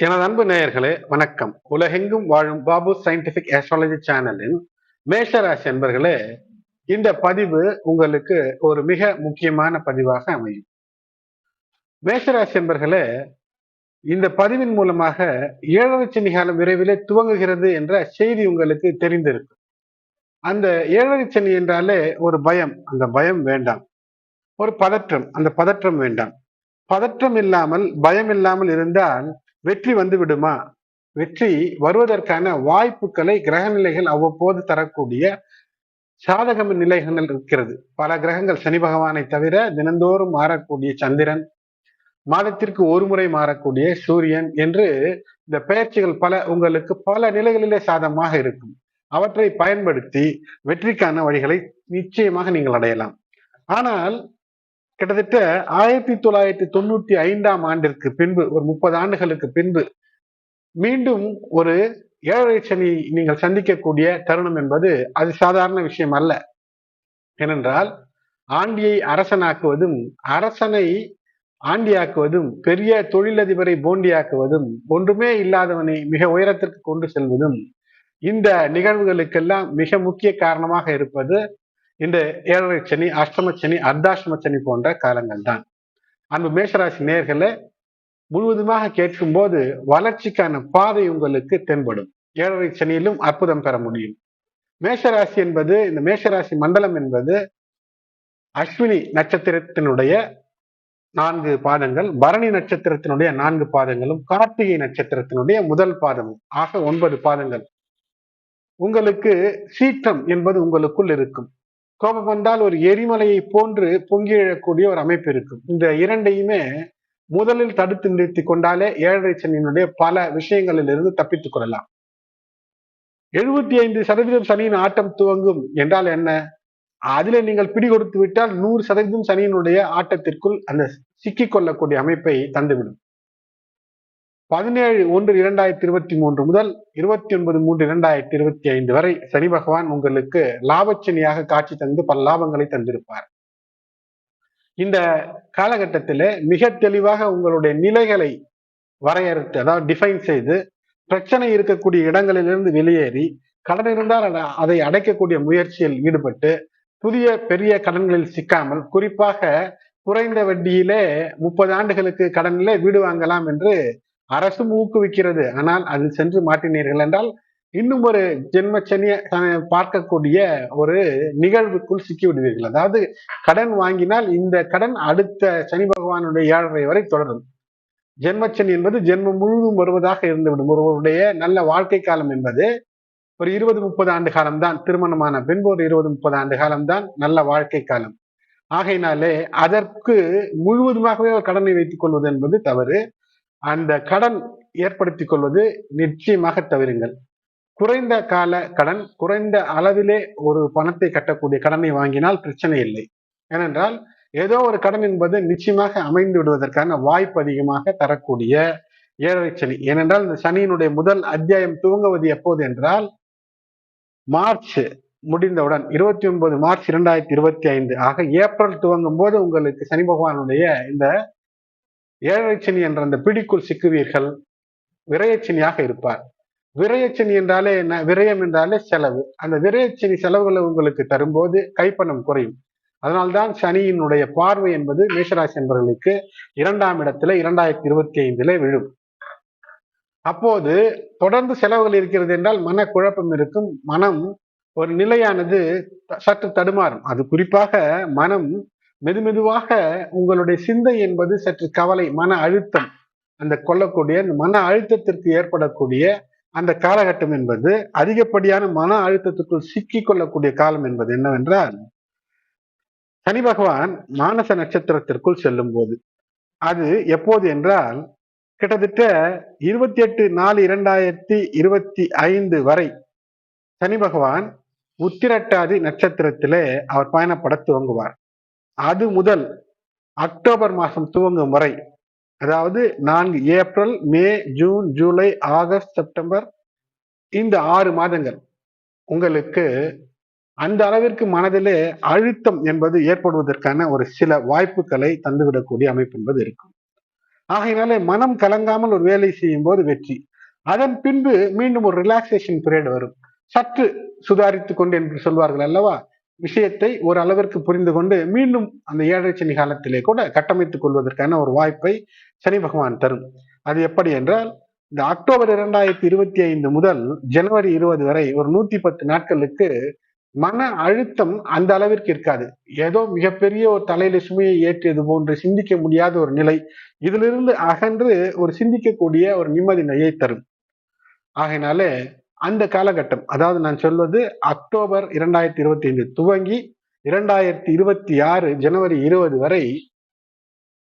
எனது அன்பு நேயர்களே வணக்கம். உலகெங்கும் வாழும் பாபு சயின்டிபிக் ஆஸ்ட்ராலஜி சேனலின் மேஷராசி என்பர்களே இந்த பதிவு உங்களுக்கு ஒரு மிக முக்கியமான பதிவாக அமையும். மேஷராசி என்பர்களே இந்த பதிவின் மூலமாக ஏழரை சனி காலம் விரைவிலே துவங்குகிறது என்ற செய்தி உங்களுக்கு தெரிந்திருக்கும். அந்த ஏழரை சனி என்றாலே ஒரு பயம். அந்த பயம் வேண்டாம். ஒரு பதற்றம். அந்த பதற்றம் வேண்டாம். பதற்றம் இல்லாமல் பயம் இல்லாமல் இருந்தால் வெற்றி வந்து விடுமா? வெற்றி வருவதற்கான வாய்ப்புகளை கிரக நிலைகள் அவ்வப்போது தரக்கூடிய சாதகம நிலைகள் இருக்கிறது. பல கிரகங்கள் சனி பகவானை தவிர தினந்தோறும் மாறக்கூடிய சந்திரன் மாதத்திற்கு ஒரு முறை மாறக்கூடிய சூரியன் என்று இந்த பயிற்சிகள் பல உங்களுக்கு பல நிலைகளிலே சாதகமாக இருக்கும். அவற்றை பயன்படுத்தி வெற்றிக்கான வழிகளை நிச்சயமாக நீங்கள் அடையலாம். ஆனால் கிட்டத்தட்ட ஆயிரத்தி தொள்ளாயிரத்தி தொண்ணூத்தி ஐந்தாம் ஆண்டிற்கு பின்பு ஒரு முப்பது ஆண்டுகளுக்கு பின்பு மீண்டும் ஒரு ஏழரை சனி நீங்கள் சந்திக்கக்கூடிய தருணம் என்பது அது சாதாரண விஷயம் அல்ல. ஏனென்றால் ஆண்டியை அரசனாக்குவதும் அரசனை ஆண்டியாக்குவதும் பெரிய தொழிலதிபரை போண்டியாக்குவதும் ஒன்றுமே இல்லாதவனை மிக உயரத்திற்கு கொண்டு செல்வதும் இந்த நிகழ்வுகளுக்கெல்லாம் மிக முக்கிய காரணமாக இருப்பது இந்த ஏழரை சனி அஷ்டம சனி அர்த்தாஷ்டம சனி போன்ற காலங்கள் தான் அன்பு மேஷராசி நேர்களை முழுவதுமாக கேட்கும் போது வளர்ச்சிக்கான பாதை உங்களுக்கு தென்படும். ஏழரை சனியிலும் அற்புதம் பெற முடியும். மேஷராசி என்பது இந்த மேஷராசி மண்டலம் என்பது அஸ்வினி நட்சத்திரத்தினுடைய நான்கு பாதங்கள் பரணி நட்சத்திரத்தினுடைய நான்கு பாதங்களும் கார்த்திகை நட்சத்திரத்தினுடைய முதல் பாதமும் ஆக ஒன்பது பாதங்கள். உங்களுக்கு சீற்றம் என்பது உங்களுக்குள் இருக்கும். கோபம் வந்தால் ஒரு எரிமலையை போன்று பொங்கி எழக்கூடிய ஒரு அமைப்பு இருக்கும் இந்த இரண்டையுமே முதலில் தடுத்து நிறுத்தி கொண்டாலே ஏழரை சனியினுடைய பல விஷயங்களில் இருந்து தப்பித்துக் கொள்ளலாம். எழுபத்தி ஐந்து சதவீதம் சனியின் ஆட்டம் துவங்கும் என்றால் என்ன? அதில நீங்கள் பிடி கொடுத்து விட்டால் நூறு சதவீதம் சனியினுடைய ஆட்டத்திற்குள் அந்த சிக்கிக் கொள்ளக்கூடிய அமைப்பை தந்துவிடும். பதினேழு ஒன்று இரண்டாயிரத்தி இருபத்தி மூன்று முதல் இருபத்தி ஒன்பது மூன்று இரண்டாயிரத்தி இருபத்தி ஐந்து வரை சனி பகவான் உங்களுக்கு லாபச்சனியாக காட்சி தந்து பல லாபங்களை தந்திருப்பார். இந்த காலகட்டத்தில் மிக தெளிவாக உங்களுடைய நிலைகளை வரையறுத்து அதாவது டிஃபைன் செய்து பிரச்சனை இருக்கக்கூடிய இடங்களிலிருந்து வெளியேறி கடன் இருந்தால் அதை அடைக்கக்கூடிய முயற்சியில் ஈடுபட்டு புதிய பெரிய கடன்களில் சிக்காமல் குறிப்பாக குறைந்த வட்டியிலே முப்பது ஆண்டுகளுக்கு கடனிலே வீடு வாங்கலாம் என்று அரசும் ஊக்குவிக்கிறது. ஆனால் அதில் சென்று மாட்டினீர்கள் என்றால் இன்னும் ஒரு ஜென்மச்சனிய பார்க்கக்கூடிய ஒரு நிகழ்வுக்குள் சிக்கிவிடுவீர்கள். அதாவது கடன் வாங்கினால் இந்த கடன் அடுத்த சனி பகவானுடைய ஏழரை வரை தொடரும். ஜென்மச்சனி என்பது ஜென்மம் முழுவதும் வருவதாக இருந்துவிடும். ஒருவருடைய நல்ல வாழ்க்கை காலம் என்பது ஒரு இருபது முப்பது ஆண்டு காலம்தான். திருமணமான பின்பு ஒரு இருபது முப்பது ஆண்டு காலம்தான் நல்ல வாழ்க்கை காலம். ஆகையினாலே அதற்கு முழுவதுமாகவே கடனை வைத்துக் கொள்வது என்பது தவறு. அந்த கடன் ஏற்படுத்தி கொள்வது நிச்சயமாக தவிருங்கள் குறைந்த கால கடன் குறைந்த அளவிலே ஒரு பணத்தை கட்டக்கூடிய கடனை வாங்கினால் பிரச்சனை இல்லை. ஏனென்றால் ஏதோ ஒரு கடன் என்பது நிச்சயமாக அமைந்து விடுவதற்கான வாய்ப்பு அதிகமாக தரக்கூடிய ஏழரை சனி. ஏனென்றால் இந்த சனியினுடைய முதல் அத்தியாயம் துவங்குவது எப்போது என்றால் மார்ச் முடிந்தவுடன் இருபத்தி ஒன்பது மார்ச் இரண்டாயிரத்தி இருபத்தி ஐந்து ஆக ஏப்ரல் துவங்கும் போது உங்களுக்கு சனி பகவானுடைய இந்த ஏழரைச்சனி என்ற அந்த பிடிக்குள் சிக்குவீர்கள் விரயச்சனியாக இருப்பார். விரயச்சனி என்றாலே என்ன? விரயம் என்றாலே செலவு. அந்த விரயச்சனி செலவுகளை உங்களுக்கு தரும்போது கைப்பணம் குறையும். அதனால்தான் சனியினுடைய பார்வை என்பது மேஷராசி என்பவர்களுக்கு இரண்டாம் இடத்துல இரண்டாயிரத்தி இருபத்தி ஐந்திலே விழும். அப்போது தொடர்ந்து செலவுகள் இருக்கிறது என்றால் மன குழப்பம் இருக்கும். மனம் ஒரு நிலையானது சற்று தடுமாறும். அது குறிப்பாக மனம் மெதுமெதுவாக உங்களுடைய சிந்தை என்பது சற்று கவலை மன அழுத்தம். அந்த கொள்ளக்கூடிய மன அழுத்தத்திற்கு ஏற்படக்கூடிய அந்த காலகட்டம் என்பது அதிகப்படியான மன அழுத்தத்துக்குள் சிக்கி கொள்ளக்கூடிய காலம் என்பது என்னவென்றால் சனி பகவான் மானச நட்சத்திரத்திற்குள் செல்லும் போது அது எப்போது என்றால் கிட்டத்தட்ட இருபத்தி எட்டு நாலு இரண்டாயிரத்தி இருபத்தி ஐந்து வரை சனி பகவான் உத்திரட்டாதி நட்சத்திரத்திலே அவர் பயணப்பட துவங்குவார். அது முதல் அக்டோபர் மாதம் துவங்கும் வரை அதாவது நான்கு April May June July August September இந்த ஆறு மாதங்கள் உங்களுக்கு அந்த அளவிற்கு மனதிலே அழுத்தம் என்பது ஏற்படுவதற்கான ஒரு சில வாய்ப்புகளை தந்துவிடக்கூடிய அமைப்பு என்பது இருக்கும். ஆகையினாலே மனம் கலங்காமல் ஒரு வேலை செய்யும் போது வெற்றி. அதன் பின்பு மீண்டும் ஒரு ரிலாக்ஸேஷன் பீரியட் வரும். சற்று சுதாரித்துக் கொண்டு என்று சொல்வார்கள் அல்லவா? விஷயத்தை ஒரு அளவிற்கு புரிந்து கொண்டு மீண்டும் அந்த ஏழரை சனி காலத்திலே கூட கட்டமைத்துக் கொள்வதற்கான ஒரு வாய்ப்பை சனி பகவான் தரும். அது எப்படி என்றால் இந்த அக்டோபர் இரண்டாயிரத்தி இருபத்தி ஐந்து முதல் ஜனவரி இருபது வரை ஒரு நூத்தி பத்து நாட்களுக்கு மன அழுத்தம் அந்த அளவிற்கு இருக்காது. ஏதோ மிகப்பெரிய ஒரு தலையில சுமையை ஏற்றியது போன்று சிந்திக்க முடியாத ஒரு நிலை இதிலிருந்து அகன்று ஒரு சிந்திக்கக்கூடிய ஒரு நிம்மதி நிலையை தரும். ஆகையினாலே அந்த காலகட்டம் அதாவது நான் சொல்வது அக்டோபர் இரண்டாயிரத்தி இருபத்தி ஐந்து துவங்கி இரண்டாயிரத்தி இருபத்தி ஆறு ஜனவரி இருபது வரை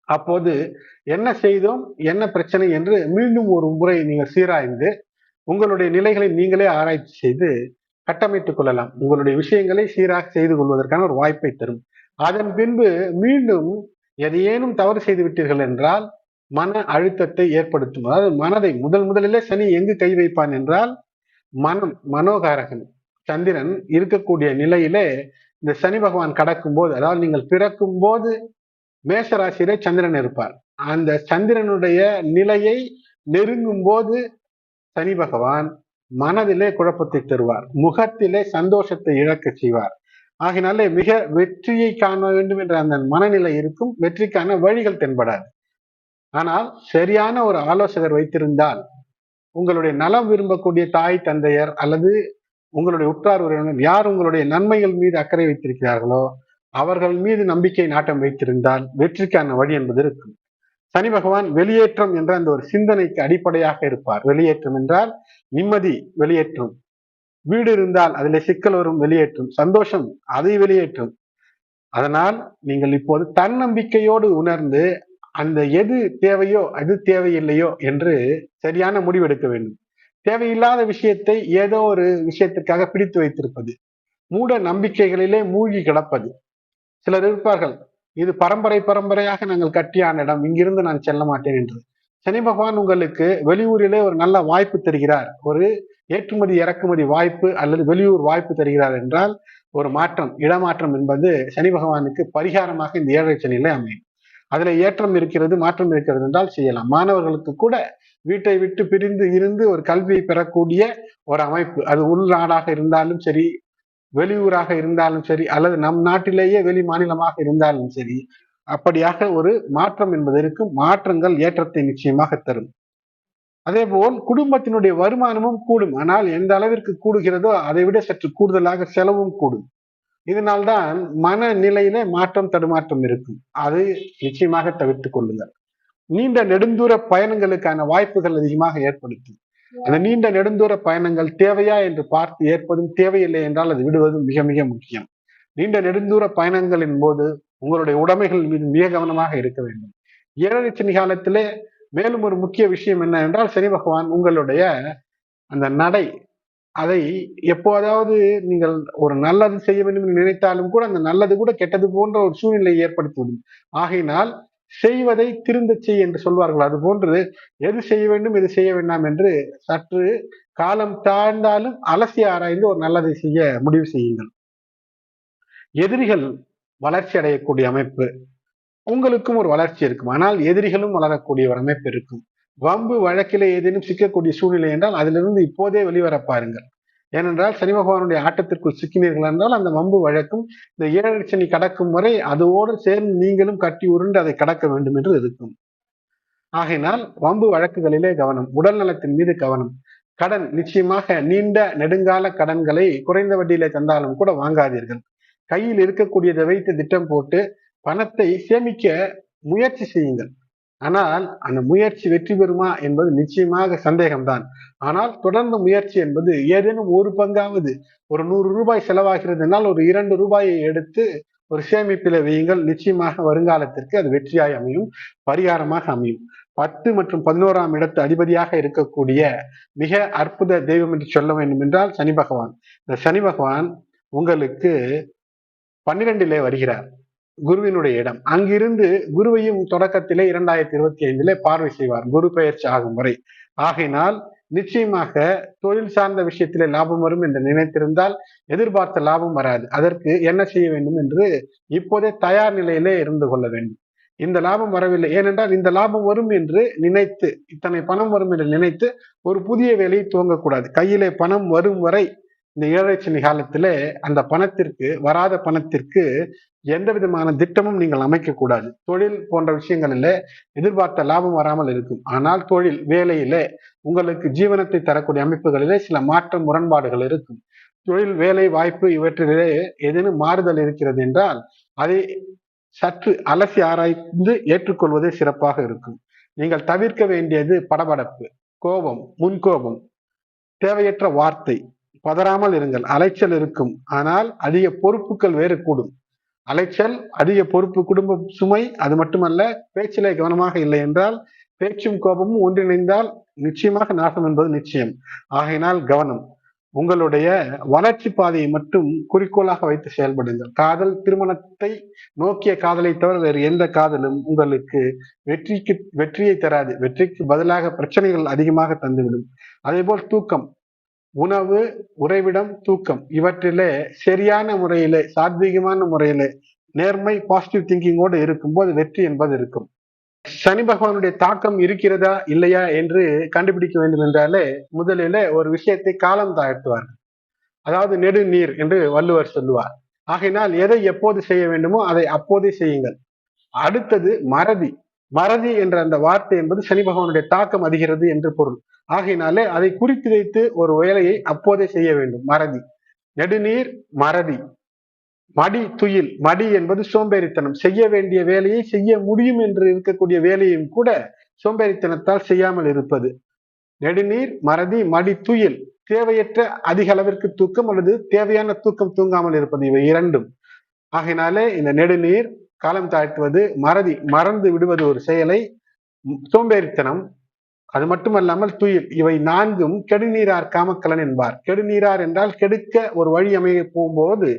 அப்போது என்ன செய்தோம் என்ன பிரச்சனை என்று மீண்டும் ஒரு முறை நீங்கள் சீராய்ந்து உங்களுடைய நிலைகளை நீங்களே ஆராய்ச்சி செய்து கட்டமைத்துக் கொள்ளலாம். உங்களுடைய விஷயங்களை சீராக செய்து கொள்வதற்கான ஒரு வாய்ப்பை தரும். அதன் பின்பு மீண்டும் எதையேனும் தவறு செய்து விட்டீர்கள் என்றால் மன அழுத்தத்தை ஏற்படுத்தும். அதாவது மனதை முதல் முதலிலே சனி எங்கு கை வைப்பான் என்றால் மனம் மனோகாரகன் சந்திரன் இருக்கக்கூடிய நிலையிலே இந்த சனி பகவான் கடக்கும் போது அதாவது நீங்கள் பிறக்கும் போது மேஷராசியிலே சந்திரன் இருப்பார். அந்த சந்திரனுடைய நிலையை நெருங்கும் போது சனி பகவான் மனதிலே குழப்பத்தை தருவார். முகத்திலே சந்தோஷத்தை இழக்க செய்வார். ஆகினாலே மிக வெற்றியை காண வேண்டும் என்ற அந்த மனநிலை இருக்கும். வெற்றிக்கான வழிகள் தென்படாது. ஆனால் சரியான ஒரு ஆலோசகர் வைத்திருந்தால் உங்களுடைய நலம் விரும்பக்கூடிய தாய் தந்தையர் அல்லது உங்களுடைய உற்றார் உறவினர் யார் உங்களுடைய நன்மைகள் மீது அக்கறை வைத்திருக்கிறார்களோ அவர்கள் மீது நம்பிக்கை நாட்டம் வைத்திருந்தால் வெற்றிக்கான வழி என்பது இருக்கும். சனி பகவான் வெளியேற்றம் என்ற அந்த ஒரு சிந்தனைக்கு அடிப்படையாக இருப்பார். வெளியேற்றம் என்றால் நிம்மதி வெளியேற்றும். வீடு இருந்தால் அதில் சிக்கல் வரும் வெளியேற்றும். சந்தோஷம் அதை வெளியேற்றும். அதனால் நீங்கள் இப்போது தன்னம்பிக்கையோடு உணர்ந்து அந்த எது தேவையோ அது தேவையில்லையோ என்று சரியான முடிவெடுக்க வேண்டும். தேவையில்லாத விஷயத்தை ஏதோ ஒரு விஷயத்திற்காக பிடித்து வைத்திருப்பது. மூட நம்பிக்கைகளிலே மூழ்கி கிடப்பது. சிலர் இருப்பார்கள் இது பரம்பரை பரம்பரையாக நாங்கள் கட்டியான இடம் இங்கிருந்து நான் செல்ல மாட்டேன் என்று. சனி பகவான் உங்களுக்கு வெளியூரிலே ஒரு நல்ல வாய்ப்பு தருகிறார். ஒரு ஏற்றுமதி இறக்குமதி வாய்ப்பு அல்லது வெளியூர் வாய்ப்பு தருகிறார் என்றால் ஒரு மாற்றம் இடமாற்றம் என்பது சனி பகவானுக்கு பரிகாரமாக இந்த ஏழரை சனியிலே அமையும். அதுல ஏற்றம் இருக்கிறது மாற்றம் இருக்கிறது என்றால் செய்யலாம். மாணவர்களுக்கு கூட வீட்டை விட்டு பிரிந்து இருந்து ஒரு கல்வியை பெறக்கூடிய ஒரு அமைப்பு. அது உள்நாடாக இருந்தாலும் சரி வெளியூராக இருந்தாலும் சரி அல்லது நம் நாட்டிலேயே வெளி மாநிலமாக இருந்தாலும் சரி அப்படியாக ஒரு மாற்றம் என்பது இருக்கும். மாற்றங்கள் ஏற்றத்தை நிச்சயமாக தரும். அதே போல் குடும்பத்தினுடைய வருமானமும் கூடும். ஆனால் எந்த அளவிற்கு கூடுகிறதோ அதை விட சற்று கூடுதலாக செலவும் கூடும். இதனால்தான் மனநிலையில மாற்றம் தடுமாற்றம் இருக்கும். அது நிச்சயமாக தவிர்த்து கொள்ளுங்கள். நீண்ட நெடுந்தூர பயணங்களுக்கான வாய்ப்புகள் அதிகமாக ஏற்படுத்தும். அந்த நீண்ட நெடுந்தூர பயணங்கள் தேவையா என்று பார்த்து ஏற்பதும் தேவையில்லை என்றால் அது விடுவதும் மிக மிக முக்கியம். நீண்ட நெடுந்தூர பயணங்களின் போது உங்களுடைய உடைமைகள் மீது மிக கவனமாக இருக்க வேண்டும். ஏழரை காலத்திலே மேலும் ஒரு முக்கிய விஷயம் என்ன என்றால் சனி பகவான் உங்களுடைய அந்த நடை அதை எப்போதாவது நீங்கள் ஒரு நல்லது செய்ய வேண்டும் என்று நினைத்தாலும் கூட அந்த நல்லது கூட கெட்டது போன்ற ஒரு சூழ்நிலையை ஏற்படுத்திவிடும் ஆகையினால் செய்வதை திருந்த செய் என்று சொல்வார்கள். அது போன்று எது செய்ய வேண்டும் எது செய்ய வேண்டாம் என்று சற்று காலம் தாழ்ந்தாலும் அலசி ஆராய்ந்து ஒரு நல்லதை செய்ய முடிவு செய்யுங்கள். எதிரிகள் வளர்ச்சி அடையக்கூடிய அமைப்பு. உங்களுக்கும் ஒரு வளர்ச்சி இருக்கும். ஆனால் எதிரிகளும் வளரக்கூடிய ஒரு அமைப்பு இருக்கும். வம்பு வழக்கிலே ஏதேனும் சிக்கக்கூடிய சூழ்நிலை என்றால் அதிலிருந்து இப்போதே வெளிவர பாருங்கள். ஏனென்றால் சனி பகவானுடைய ஆட்டத்திற்குள் சிக்கினீர்கள் என்றால் அந்த வம்பு வழக்கும் இந்த ஏழரை சனி கடக்கும் வரை அதோடு சேர்ந்து நீங்களும் கட்டி உருண்டு அதை கடக்க வேண்டும் என்று இருக்கும். ஆகையினால் வம்பு வழக்குகளிலே கவனம் உடல் நலத்தின் மீது கவனம். கடன் நிச்சயமாக நீண்ட நெடுங்கால கடன்களை குறைந்த வட்டியிலே தந்தாலும் கூட வாங்காதீர்கள். கையில் இருக்கக்கூடியதை வைத்து திட்டம் போட்டு பணத்தை சேமிக்க முயற்சி செய்யுங்கள். ஆனால் அந்த முயற்சி வெற்றி பெறுமா என்பது நிச்சயமாக சந்தேகம்தான். ஆனால் தொடர்ந்து முயற்சி என்பது ஏதேனும் ஒரு பங்காவது ஒரு நூறு ரூபாய் செலவாகிறதுனால் ஒரு இரண்டு ரூபாயை எடுத்து ஒரு சேமிப்பில வையுங்கள். நிச்சயமாக வருங்காலத்திற்கு அது வெற்றியாய் அமையும் பரிகாரமாக அமையும். பத்து மற்றும் பதினோராம் இடத்து அதிபதியாக இருக்கக்கூடிய மிக அற்புத தெய்வம் என்று சொல்ல வேண்டும் என்றால் சனி பகவான். இந்த சனி பகவான் உங்களுக்கு பன்னிரெண்டிலே வருகிறார். குருவினுடைய இடம். அங்கிருந்து குருவையும் தொடக்கத்திலே இரண்டாயிரத்தி இருபத்தி ஐந்திலே பார்வை செய்வார். குரு பயிற்சி ஆகும் வரை. ஆகையினால் நிச்சயமாக தொழில் சார்ந்த விஷயத்திலே லாபம் வரும் என்று நினைத்திருந்தால் எதிர்பார்த்த லாபம் வராது. அதற்கு என்ன செய்ய வேண்டும் என்று இப்போதே தயார் நிலையிலே இருந்து கொள்ள வேண்டும். இந்த லாபம் வரவில்லை. ஏனென்றால் இந்த லாபம் வரும் என்று நினைத்து இத்தனை பணம் வரும் என்று நினைத்து ஒரு புதிய வேலையை துவங்கக்கூடாது. கையிலே பணம் வரும் வரை இந்த ஏழரை சனி காலத்திலே அந்த பணத்திற்கு வராத பணத்திற்கு எந்த விதமான திட்டமும் நீங்கள் அமைக்கக்கூடாது. தொழில் போன்ற விஷயங்களில் எதிர்பார்த்த லாபம் வராமல் இருக்கும். ஆனால் தொழில் வேலையில உங்களுக்கு ஜீவனத்தை தரக்கூடிய அமைப்புகளிலே சில மாற்ற முரண்பாடுகள் இருக்கும். தொழில் வேலை வாய்ப்பு இவற்றிலே ஏதேனும் மாறுதல் இருக்கிறது என்றால் அதை சற்று அலசி ஆராய்ந்து ஏற்றுக்கொள்வதே சிறப்பாக இருக்கும். நீங்கள் தவிர்க்க வேண்டியது படபடப்பு கோபம் முன்கோபம் தேவையற்ற வார்த்தை. பதறாமல் இருங்கள் அலைச்சல் இருக்கும். ஆனால் அதிக பொறுப்புகள் வேறு கூடும் அலைச்சல் அதிக பொறுப்பு குடும்ப சுமை அது மட்டுமல்ல பேச்சிலே கவனமாக இல்லை என்றால் பேச்சும் கோபமும் ஒன்றிணைந்தால் நிச்சயமாக நாசம் என்பது நிச்சயம். ஆகையினால் கவனம். உங்களுடைய வளர்ச்சி பாதையை மட்டும் குறிக்கோளாக வைத்து செயல்படுங்கள். காதல் திருமணத்தை நோக்கிய காதலை தவிர வேறு எந்த காதலும் உங்களுக்கு வெற்றிக்கு வெற்றியை தராது. வெற்றிக்கு பதிலாக பிரச்சனைகள் அதிகமாக தந்துவிடும். அதே போல் தூக்கம். உணவு உறைவிடம் தூக்கம். இவற்றிலே சரியான முறையிலே சாத்வீகமான முறையிலே நேர்மை பாசிட்டிவ் திங்கிங்கோடு இருக்கும்போது வெற்றி என்பது இருக்கும். சனி பகவானுடைய தாக்கம் இருக்கிறதா இல்லையா என்று கண்டுபிடிக்க வேண்டும் என்றாலே முதலில் ஒரு விஷயத்தை காலம் தாழ்த்துவார்கள் அதாவது நெடுநீர் என்று வள்ளுவர் சொல்லுவார். ஆகையினால் எதை எப்போது செய்ய வேண்டுமோ அதை அப்போதே செய்யுங்கள். அடுத்தது மறதி. மறதி என்ற அந்த வார்த்தை என்பது சனி பகவானுடைய தாக்கம் அதிகிறது என்று பொருள். ஆகையினாலே அதை குறித்து வைத்து ஒரு வேலையை அப்போதே செய்ய வேண்டும். மறதி. நெடுநீர் மறதி. மடி துயில். மடி என்பது சோம்பேறித்தனம். செய்ய வேண்டிய வேலையை செய்ய முடியும் என்று இருக்கக்கூடிய வேலையும் கூட சோம்பேறித்தனத்தால் செய்யாமல் இருப்பது. நெடுநீர் மறதி. மடி துயில். தேவையற்ற அதிக அளவிற்கு தூக்கம் அல்லது தேவையான தூக்கம் தூங்காமல் இருப்பது. இவை இரண்டும். ஆகையினாலே இந்த நெடுநீர் காலம் தாழ்த்துவது மறதி மறந்து விடுவது ஒரு செயலை சோம்பேறித்தனம். அது மட்டுமல்லாமல் துயில் இவை நான்கும் கெடுநீரார் காமக்கலன் என்பார். கெடுநீரார் என்றால் கெடுக்க ஒரு வழி அமைய போகும்போது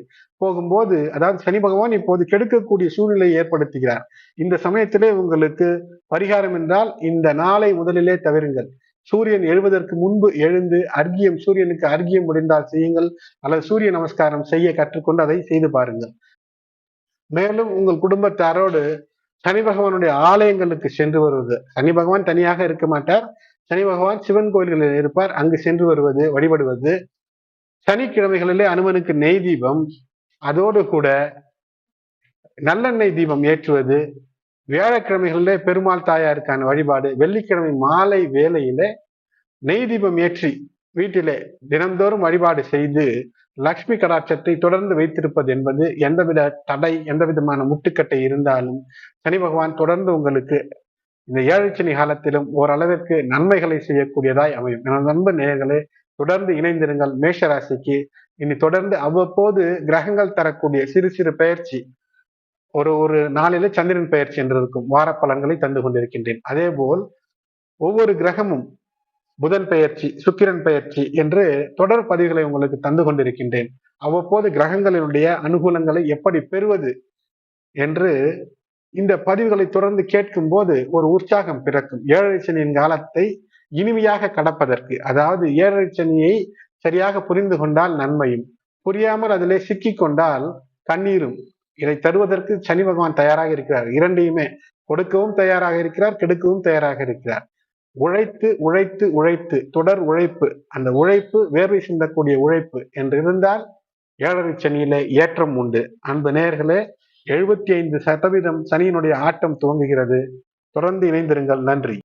போகும்போது அதாவது சனி பகவான் இப்போது கெடுக்கக்கூடிய சூழ்நிலையை ஏற்படுத்துகிறார். இந்த சமயத்திலே உங்களுக்கு பரிகாரம் என்றால் இந்த நாளை முதலிலே தவிருங்கள். சூரியன் எழுவதற்கு முன்பு எழுந்து அர்க்கியம் சூரியனுக்கு அர்க்கியம் முடிந்தால் செய்யுங்கள். அல்லது சூரிய நமஸ்காரம் செய்ய கற்றுக்கொண்டு அதை செய்து பாருங்கள். மேலும் உங்கள் குடும்பத்தாரோடு சனி பகவானுடைய ஆலயங்களுக்கு சென்று வருவது. சனி பகவான் தனியாக இருக்க மாட்டார். சனி பகவான் சிவன் கோயில்களில் இருப்பார். அங்கு சென்று வருவது வழிபடுவது. சனிக்கிழமைகளிலே அனுமனுக்கு நெய் தீபம். அதோடு கூட நல்லெண்ணெய் தீபம் ஏற்றுவது. வியாழக்கிழமைகளிலே பெருமாள் தாயாருக்கான வழிபாடு. வெள்ளிக்கிழமை மாலை வேலையிலே நெய் தீபம் ஏற்றி வீட்டிலே தினந்தோறும் வழிபாடு செய்து லக்ஷ்மி கடாட்சத்தை தொடர்ந்து வைத்திருப்பது என்பது எந்தவித தடை எந்த விதமான முட்டுக்கட்டை இருந்தாலும் சனி பகவான் தொடர்ந்து உங்களுக்கு இந்த ஏழு சனி காலத்திலும் ஓரளவிற்கு நன்மைகளை செய்யக்கூடியதாய் அமையும். எனது நண்பு நேர்களே தொடர்ந்து இணைந்திருங்கள் மேஷ ராசிக்கு இனி தொடர்ந்து அவ்வப்போது கிரகங்கள் தரக்கூடிய சிறு சிறு பயிற்சி ஒரு ஒரு நாளிலே சந்திரன் பயிற்சி என்று இருக்கும். வார பலன்களை தந்து கொண்டிருக்கின்றேன். அதே போல் ஒவ்வொரு கிரகமும் புதன் பெயர்ச்சி சுக்கிரன் பெயர்ச்சி என்று தொடர் பதிவுகளை உங்களுக்கு தந்து கொண்டிருக்கின்றேன். அவ்வப்போது கிரகங்களினுடைய அனுகூலங்களை எப்படி பெறுவது என்று இந்த பதிவுகளை தொடர்ந்து கேட்கும் போது ஒரு உற்சாகம் பிறக்கும். ஏழரை சனியின் காலத்தை இனிமையாக கடப்பதற்கு அதாவது ஏழரை சனியை சரியாக புரிந்து கொண்டால் நன்மையும் புரியாமல் அதிலே சிக்கி கொண்டால் கண்ணீரும். இதை தருவதற்கு சனி பகவான் தயாராக இருக்கிறார். இரண்டையுமே கொடுக்கவும் தயாராக இருக்கிறார் கெடுக்கவும் தயாராக இருக்கிறார். உழைத்து உழைத்து உழைத்து தொடர் உழைப்பு அந்த உழைப்பு வேர்வை சிந்தக்கூடிய உழைப்பு என்று இருந்தால் ஏழரை சனியில ஏற்றம் உண்டு. அன்பு நேர்களே எழுபத்தி ஐந்து சதவீதம் சனியினுடைய ஆட்டம் துவங்குகிறது. தொடர்ந்து இணைந்திருங்கள். நன்றி.